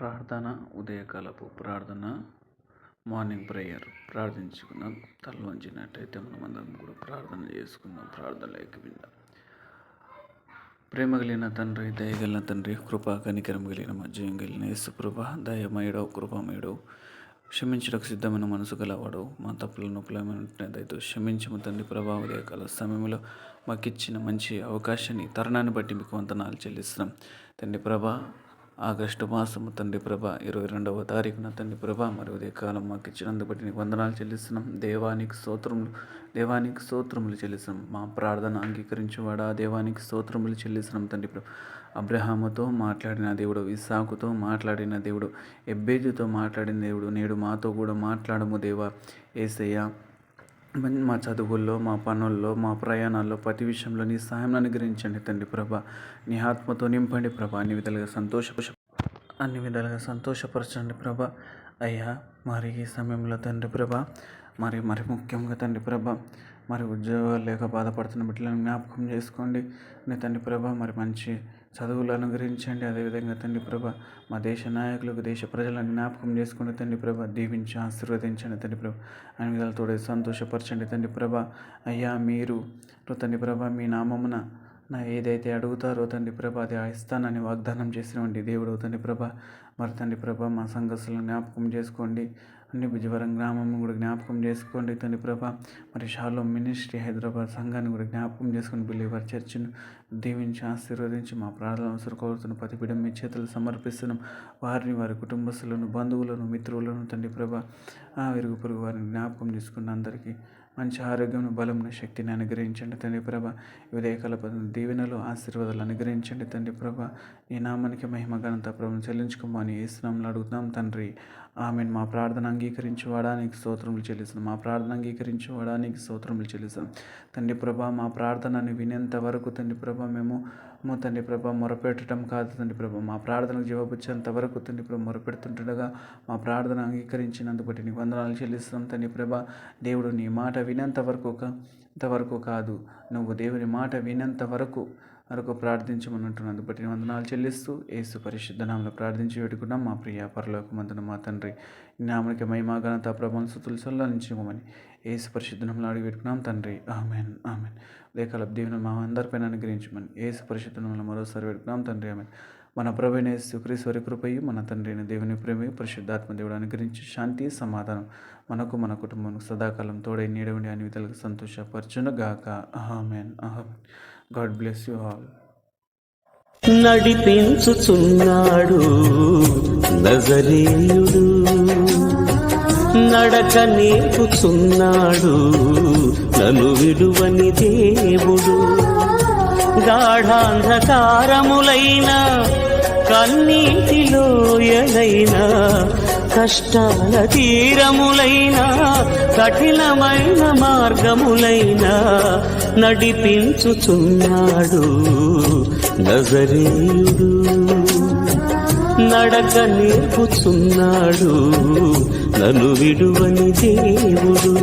ప్రార్థన ఉదయకాలపు ప్రార్థన మార్నింగ్ ప్రేయర్ ప్రార్థించుకుందాం తల వంచినట్టయితే మనం అందరం కూడా ప్రార్థన చేసుకుందాం ప్రార్థనలోకి విందాం. ప్రేమ కలిగిన తండ్రి దయగలిగిన తండ్రి కృప కనికరం కలిగిన మధ్యం కలిగిన యేసు కృప దయమయుడవు కృపమయుడవు. క్షమించడానికి సిద్ధమైన మనసు గలవాడు మా తప్పులను నొప్పులమైన క్షమించము తండ్రి ప్రభా ఉదయకాల సమయంలో మాకు ఇచ్చిన మంచి అవకాశాన్ని తరుణాన్ని బట్టి మీకు వందనాలు చెల్లిస్తున్నాం. తండ్రి ప్రభా ఆగస్టు మాసము తండ్రి ప్రభ ఇరవై రెండవ తారీఖున తండ్రి ప్రభ మరి ఉదయకాలం మాకు ఇచ్చినందు బట్టి నీకు వందనాలు చెల్లిస్తున్నాం. దేవానికి స్తోత్రములు దేవానికి స్తోత్రములు చెల్లిస్తున్నాం. మా ప్రార్థన అంగీకరించేవాడా? దేవానికి స్తోత్రములు చెల్లిస్తున్నాం తండ్రి ప్రభ. అబ్రహాముతో మాట్లాడిన దేవుడు ఇసాకుతో మాట్లాడిన దేవుడు ఎబ్బేజుతో మాట్లాడిన దేవుడు నేడు మాతో కూడా మాట్లాడము దేవా. ఏసయ్య మా చదువుల్లో మా పనుల్లో మా ప్రయాణాల్లో ప్రతి విషయంలో నీ సహాయం అనుగ్రహించండి తండ్రి ప్రభ. నీ ఆత్మతో నింపండి ప్రభ. అన్ని విధాలుగా సంతోష అన్ని విధాలుగా సంతోషపరచండి ప్రభ. అయ్యా మరి ఈ సమయంలో తండ్రి ప్రభ మరి మరి ముఖ్యంగా తండ్రి ప్రభ మరి ఉద్యోగాలు లేక బాధపడుతున్న బిడ్డలను జ్ఞాపకం చేసుకోండి. నీ తండ్రి ప్రభ మరి మంచి చదువులు అనుగ్రహించండి. అదేవిధంగా తండ్రి ప్రభ మా దేశ నాయకులకు దేశ ప్రజలను జ్ఞాపకం చేసుకుని తండ్రి ప్రభ దీవించి ఆశీర్వదించండి తండ్రి ప్రభ. అన్ని విధాలతో సంతోషపరచండి తండ్రి ప్రభ. అయ్యా మీరు తండ్రి ప్రభ మీ నామమున నా ఏదైతే అడుగుతారో తండ్రి ప్రభ అది ఇస్తానని వాగ్దానం చేసినవంటి దేవుడు తండ్రి ప్రభ. మరి తండ్రి ప్రభ మా సంఘస్సులను జ్ఞాపకం చేసుకోండి. అన్ని భుజవరం గ్రామం కూడా జ్ఞాపకం చేసుకోండి తండ్రి ప్రభ. మరి షాలో మినిస్ట్రీ హైదరాబాద్ సంఘాన్ని కూడా జ్ఞాపకం చేసుకుని బిలీవర్ చర్చిను దీవించి ఆశీర్వదించి మా ప్రార్థన అవసరం కోరుతున్న ప్రతి బిడ్డ మీ చేతులు సమర్పిస్తున్నాం. వారిని వారి కుటుంబస్తులను బంధువులను మిత్రులను తండ్రి ప్రభ. ఆ విరుగు పొరుగు వారిని జ్ఞాపకం చేసుకున్న అందరికీ మంచి ఆరోగ్యం బలమును శక్తిని అనుగ్రహించండి తండ్రి ప్రభ. ఉదయకాల దీవెనలు ఆశీర్వాదాలు అనుగ్రహించండి తండ్రి ప్రభ. ఈ నామానికి మహిమ ఘనత ప్రభుని చెల్లించుకోమని ఈ స్నామంలో అడుగుతున్నాం తండ్రి. ఆమెను. మా ప్రార్థన అంగీకరించి వాడానికి స్తోత్రములు చెల్లిస్తున్నాం. మా ప్రార్థన అంగీకరించి వాడానికి స్తోత్రములు చెల్లిస్తున్నాం. తండ్రి ప్రభ మా ప్రార్థనని వినేంత వరకు తండ్రి ప్రభ మేము మా తండ్రి ప్రభ మొరపెట్టడం కాదు తండ్రి ప్రభ. మా ప్రార్థనకు జవాబుచ్చేంత వరకు తండ్రి ప్రభ మొరపెడుతుండగా మా ప్రార్థన అంగీకరించినందుకు బట్టి నీకు వందనాలు చెల్లిస్తున్నాం. తండ్రి ప్రభ దేవుడు నీ మాట వినేంత వరకు ఒక ఇంతవరకు కాదు. నువ్వు దేవుని మాట వినేంత వరకు వరకు ప్రార్థించమన్నట్టున్నందు బట్టి వందనాలు చెల్లిస్తూ ఏసు పరిశుద్ధనామంలో ప్రార్థించి పెట్టుకున్నాం మా ప్రియ పరలోకమందున మా తండ్రి నామనికి మహిమా ఘనత ప్రభావం సుతులు సల్లించమని ఏసు పరిశుద్ధనంలో అడిగి పెట్టుకున్నాం తండ్రి ఆమెన్ ఆమెన్. లేఖల దేవుని మా అందరిపైన అనుగ్రహించమని ఏసు పరిశుద్ధనంలో మరోసారి పెట్టుకున్నాం తండ్రి ఆమెన్. మన ప్రభువైన యేసుక్రీశ్వరి కృపయు మన తండ్రిని దేవుని ప్రేమ పరిశుద్ధాత్మ దేవుడు అనుగ్రహించి శాంతి సమాధానం మనకు మన కుటుంబానికి సదాకాలం తోడై నీడవండి అని విధాలుగా సంతోషపరచును గాక amen. Amen. God bless you all. నడిపించుచున్నాడు నజరేయుడు నడక నేర్పుచున్నాడు నన్ను విడువని దేవుడు. గాఢాంధకారములైన కన్నీటిలోయలైన కష్టాల తీరములైన కఠినమైన మార్గములైన నడిపించుచున్నాడు నజరేయుడు. నడక నేర్పుచున్నాడు నన్ను విడువని దేవుడు.